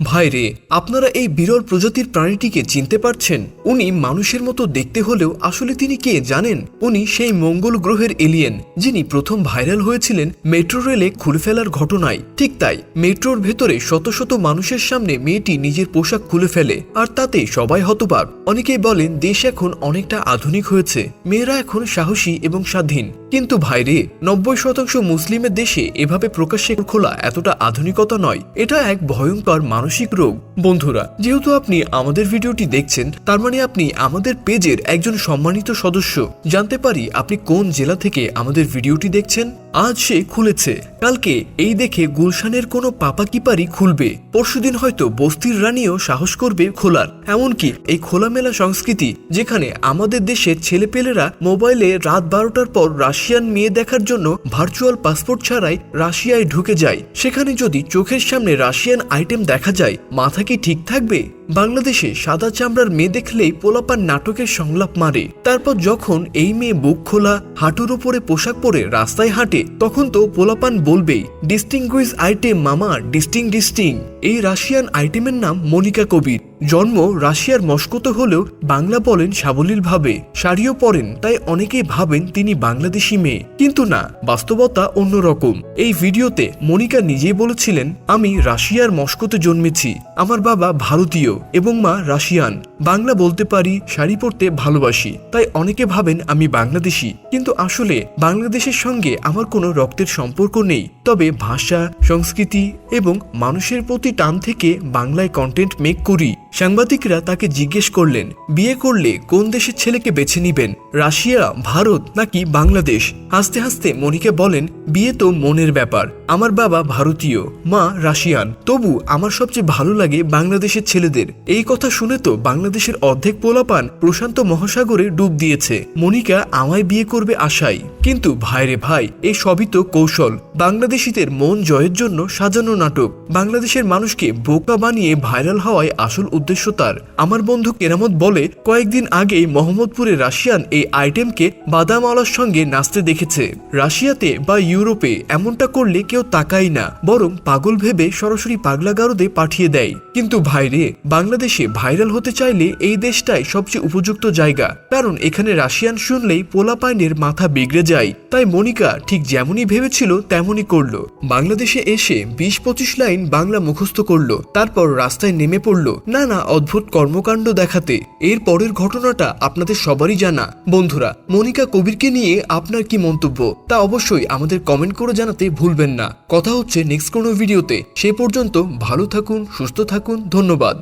ভাই রে, আপনারা এই বিরল প্রজাতির প্রাণীটিকে চিনতে পারছেন? উনি মানুষের মতো দেখতে হলেও আসলে তিনি কে জানেন? উনি সেই মঙ্গল গ্রহের এলিয়েন যিনি প্রথম ভাইরাল হয়েছিলেন মেট্রো রেলে খুলে ফেলার ঘটনায়। ঠিক তাই মেট্রোর ভেতরে শত শত মানুষের সামনে মেয়েটি নিজের পোশাক খুলে ফেলে, আর তাতে সবাই হতবাক। অনেকেই বলেন, দেশ এখন অনেকটা আধুনিক হয়েছে, মেয়েরা এখন সাহসী এবং স্বাধীন। কিন্তু ভাইরে নব্বই শতাংশ মুসলিমের দেশে এভাবে প্রকাশ্যে খোলা এতটা আধুনিকতা নয়। এটা এক ভয়ঙ্কর মানসিক রোগ। বন্ধুরা, যেহেতু আপনি আমাদের ভিডিওটি দেখছেন, তার মানে আপনি আমাদের পেজের একজন সম্মানিত সদস্য। জানতে পারি আপনি কোন জেলা থেকে আমাদের ভিডিওটি দেখছেন? আজ সে খুলেছে। কালকে এই দেখে গুলশানের কোনো পাপা কিপারি খুলবে। পরশুদিন হয়তো বস্তির রানীও সাহস করবে খোলার। এমনকি এই খোলামেলা সংস্কৃতি, যেখানে আমাদের দেশের ছেলেপেলেরা মোবাইলে রাত বারোটার পর রাশিয়ান মেয়ে দেখার জন্য ভার্চুয়াল পাসপোর্ট ছাড়াই রাশিয়ায় ঢুকে যায়। সেখানে যদি চোখের সামনে রাশিয়ান আইটেম দেখা যায়, মাথা কি ঠিক থাকবে? বাংলাদেশে সাদা চামড়ার মেয়ে দেখলেই পোলাপান নাটকের সংলাপ মারে। তারপর যখন এই মেয়ে বুক খোলা, হাঁটুর উপরে পোশাক পরে রাস্তায় হাঁটে, তখন তো পোলাপান বলবেই ডিস্টিংগুইজ আইটেম মামা, ডিস্টিং ডিস্টিং। এই রাশিয়ান আইটেমের নাম মনিকা কবির। জন্ম রাশিয়ার মস্কোতে হলেও বাংলা বলেন সাবলীলভাবে। শাড়িও পরেন, তাই অনেকেই ভাবেন তিনি বাংলাদেশি মেয়ে। কিন্তু না, বাস্তবতা অন্যরকম। এই ভিডিওতে মনিকা নিজেই বলেছিলেন, আমি রাশিয়ার মস্কোতে জন্মেছি। আমার বাবা ভারতীয় এবং মা রাশিয়ান। বাংলা বলতে পারি, শাড়ি পরতে ভালোবাসি। তাই অনেকে ভাবেন আমি বাংলাদেশি। কিন্তু আসলে বাংলাদেশের সঙ্গে আমার কোনো রক্তের সম্পর্ক নেই। তবে ভাষা, সংস্কৃতি এবং মানুষের প্রতি টান থেকে বাংলায় কন্টেন্ট মেক করি। সাংবাদিকরা তাকে জিজ্ঞেস করলেন, বিয়ে করলে কোন দেশের ছেলেকে বেছে নিবেন? রাশিয়া, ভারত নাকি বাংলাদেশ? হাসতে হাসতে মনিকে বলেন, বিয়ে তো মনের ব্যাপার। আমার বাবা ভারতীয়, মা রাশিয়ান। তবু আমার সবচেয়ে ভালো লাগে বাংলাদেশের ছেলেদের। এই কথা শুনে তো বাংলাদেশের অর্ধেক পোলাপান প্রশান্ত মহাসাগরে ডুব দিয়েছে। মনিকা আমায় বিয়ে করবে আশাই। কিন্তু ভাইরে ভাই, এই সবই তো কৌশল। বাংলাদেশিদের মন জয়ের জন্য সাজানো নাটক। বাংলাদেশের মানুষকে বোকা বানিয়ে ভাইরাল হওয়ায় আসল উদ্দেশ্য তার। আমার বন্ধু কেরামত বলে, কয়েকদিন আগেই মোহাম্মদপুরে রাশিয়ান এই আইটেমকে বাদাম বাদামওয়ালার সঙ্গে নাচতে দেখেছে। রাশিয়াতে বা ইউরোপে এমনটা করলে কেউ তাকাই না, বরং পাগল ভেবে সরাসরি পাগলাগারদে পাঠিয়ে দেয়। কিন্তু ভাইরে, বাংলাদেশে ভাইরাল হতে চাইলে এই দেশটাই সবচেয়ে উপযুক্ত জায়গা। কারণ এখানে রাশিয়ান শুনলেই পোলা পোলাপাইনের মাথা বিগড়ে যায়। তাই মনিকা ঠিক যেমনই ভেবেছিল, তেমনই করল। বাংলাদেশে এসে বিশ পঁচিশ লাইন বাংলা মুখস্থ করল। তারপর রাস্তায় নেমে পড়ল না না অদ্ভুত কর্মকাণ্ড দেখাতে। এর পরের ঘটনাটা আপনাদের সবারই জানা। বন্ধুরা, মনিকা কবিরকে নিয়ে আপনার কি মন্তব্য? তা অবশ্যই আমাদের কমেন্ট করে জানাতে ভুলবেন না। কথা হচ্ছে নেক্সট কোনো ভিডিওতে। সে পর্যন্ত ভালো থাকুন, সুস্থ থাকুন, ধন্যবাদ।